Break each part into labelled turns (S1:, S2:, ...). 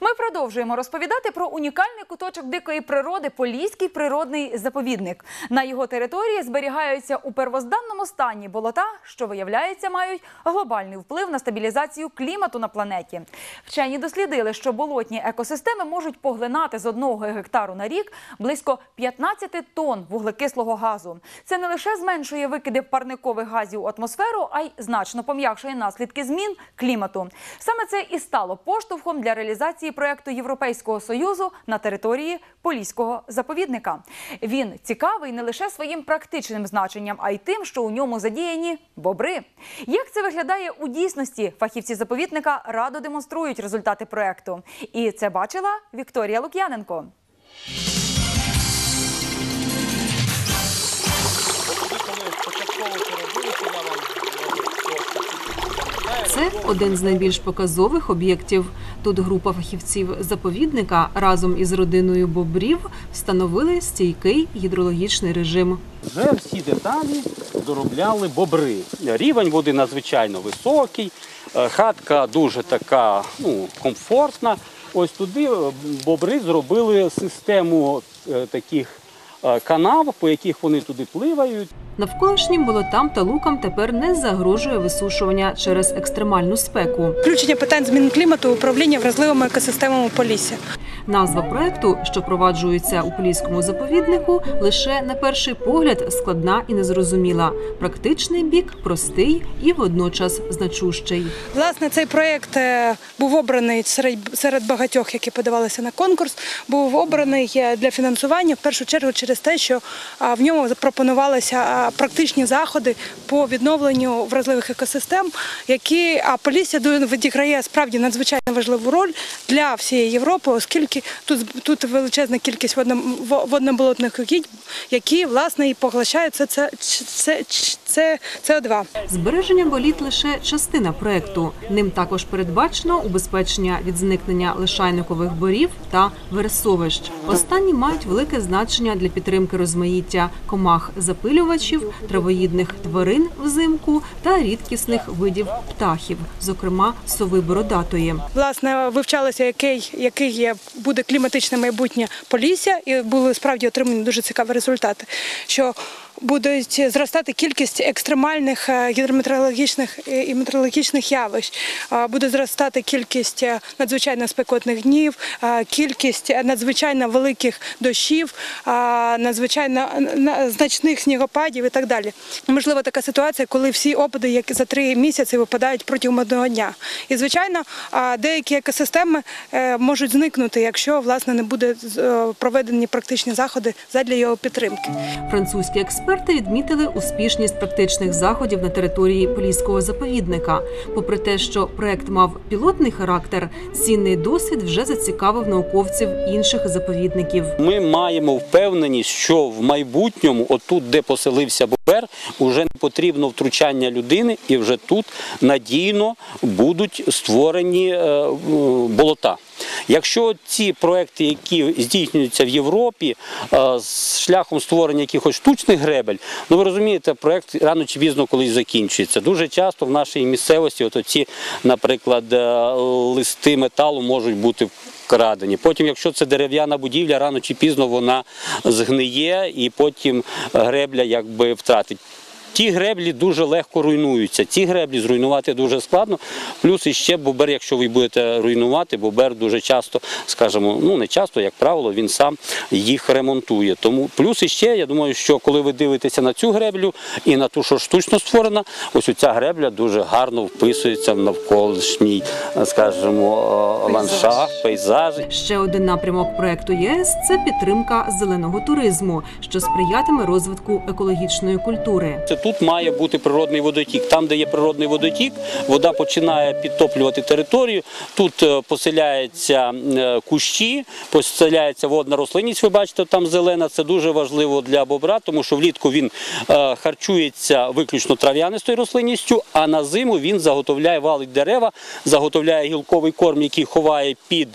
S1: Ми продовжуємо розповідати про унікальний куточок дикої природи Поліський природний заповідник. На його території зберігаються у первозданному стані болота, що виявляється, мають глобальний вплив на стабілізацію клімату на планеті. Вчені дослідили, що болотні екосистеми можуть поглинати з одного гектару на рік близько 15 тонн вуглекислого газу. Це не лише зменшує викиди парникових газів у атмосферу, а й значно пом'якшує наслідки змін клімату. Саме це і стало поштовхом для реалізації проекту Європейського союзу на території Поліського заповідника. Він цікавий не лише своїм практичним значенням, а й тим, що у ньому задіяні бобри. Як це виглядає у дійсності? Фахівці заповідника радо демонструють результати проекту. І це бачила Вікторія Лук'яненко.
S2: Це один з найбільш показових об'єктів. Тут група фахівців заповідника разом із родиною бобрів встановили стійкий гідрологічний режим.
S3: Вже всі деталі доробляли бобри. Рівень води надзвичайно високий, е, хатка дуже така ну, комфортна. Ось туди е, бобри зробили систему е, таких канав, по яких вони туди пливають.
S2: Навколишнім болотам та лукам тепер не загрожує висушування через екстремальну спеку.
S4: Включення питань змін клімату, управління вразливими екосистемами Полісся.
S2: Назва проекту, що впроваджується у поліському заповіднику, лише на перший погляд складна і незрозуміла. Практичний бік простий і водночас значущий.
S4: Власне, цей проєкт е, був обраний серед, багатьох, які подавалися на конкурс. Був обраний е, для фінансування в першу чергу через те, що в ньому запропонувалися практичні заходи по відновленню вразливих екосистем, які а Полісся відіграє справді надзвичайно важливу роль для всієї Європи, оскільки тут, тут величезна кількість водно- водноболотних угідь, які власне і поглощають це, це, це, це, СО2.
S2: Збереження боліт лише частина проекту. Ним також передбачено убезпечення від зникнення лишайникових борів та вересовищ. Останні мають велике значення для підтримки розмаїття комах запилювачів, травоїдних тварин взимку та рідкісних видів птахів, зокрема сови бородатої.
S4: Власне, вивчалося, який, який є, буде кліматичне майбутнє Полісся, і були справді отримані дуже цікаві результати. Що будуть зростати кількість екстремальних е, гідрометеорологічних е, і метеорологічних явищ, буде зростати кількість е, надзвичайно спекотних днів, кількість е, надзвичайно великих дощів, надзвичайно е, на- значних снігопадів і так далі. Можливо, така ситуація, коли всі опади як за три місяці випадають протягом одного дня. І звичайно, деякі екосистеми е, можуть зникнути, якщо власне не буде е, проведені практичні заходи задля його підтримки.
S2: Французькі експерти відмітили успішність практичних заходів на території Поліського заповідника. Попри те, що проект мав пілотний характер, цінний досвід вже зацікавив науковців інших заповідників.
S3: Ми маємо впевненість, що в майбутньому, отут, де поселився бобер, уже не потрібно втручання людини, і вже тут надійно будуть створені е, е, болота. Якщо ці проекти, які здійснюються в Європі, е, з шляхом створення якихось штучних гребель, ну ви розумієте, проект рано чи пізно колись закінчується. Дуже часто в нашій місцевості, от оці, наприклад, е, листи металу можуть бути вкрадені. Потім, якщо це дерев'яна будівля, рано чи пізно вона згниє і потім гребля якби втратить. Ті греблі дуже легко руйнуються. Ці греблі зруйнувати дуже складно. Плюс іще бобер, якщо ви будете руйнувати, бобер дуже часто, скажімо, ну не часто, як правило, він сам їх ремонтує. Тому плюс іще, я думаю, що коли ви дивитеся на цю греблю і на ту, що штучно створена, ось ця гребля дуже гарно вписується в навколишній, скажімо, ландшафт, пейзаж.
S2: Ще один напрямок проекту ЄС це підтримка зеленого туризму, що сприятиме розвитку екологічної культури.
S3: Це тут має бути природний водотік. Там, де є природний водотік, вода починає підтоплювати територію. Тут е, поселяються е, кущі, поселяється водна рослинність. Ви бачите, там зелена. Це дуже важливо для бобра, тому що влітку він е, харчується виключно трав'янистою рослинністю, а на зиму він заготовляє, валить дерева, заготовляє гілковий корм, який ховає під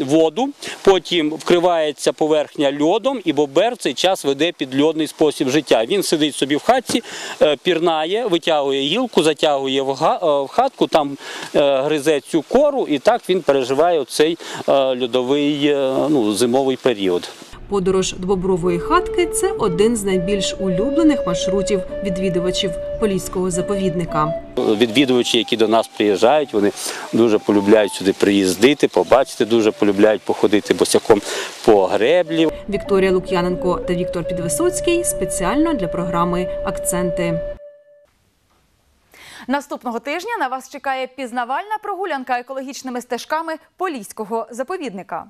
S3: воду. Потім вкривається поверхня льодом, і бобер цей час веде підльодний спосіб життя. Він сидить собі в хаті. Хатці, е, пірнає, витягує гілку, затягує в е, хатку, там е, гризе цю кору, і так він переживає цей льодовий ну, зимовий період.
S2: Подорож до Бобрової хатки це один з найбільш улюблених маршрутів відвідувачів поліського заповідника.
S3: Відвідувачі, які до нас приїжджають, вони дуже полюбляють сюди приїздити, побачити, дуже полюбляють походити босяком по греблі.
S2: Вікторія Лук'яненко та Віктор Підвисоцький спеціально для програми Акценти.
S1: Наступного тижня на вас чекає пізнавальна прогулянка екологічними стежками Поліського заповідника.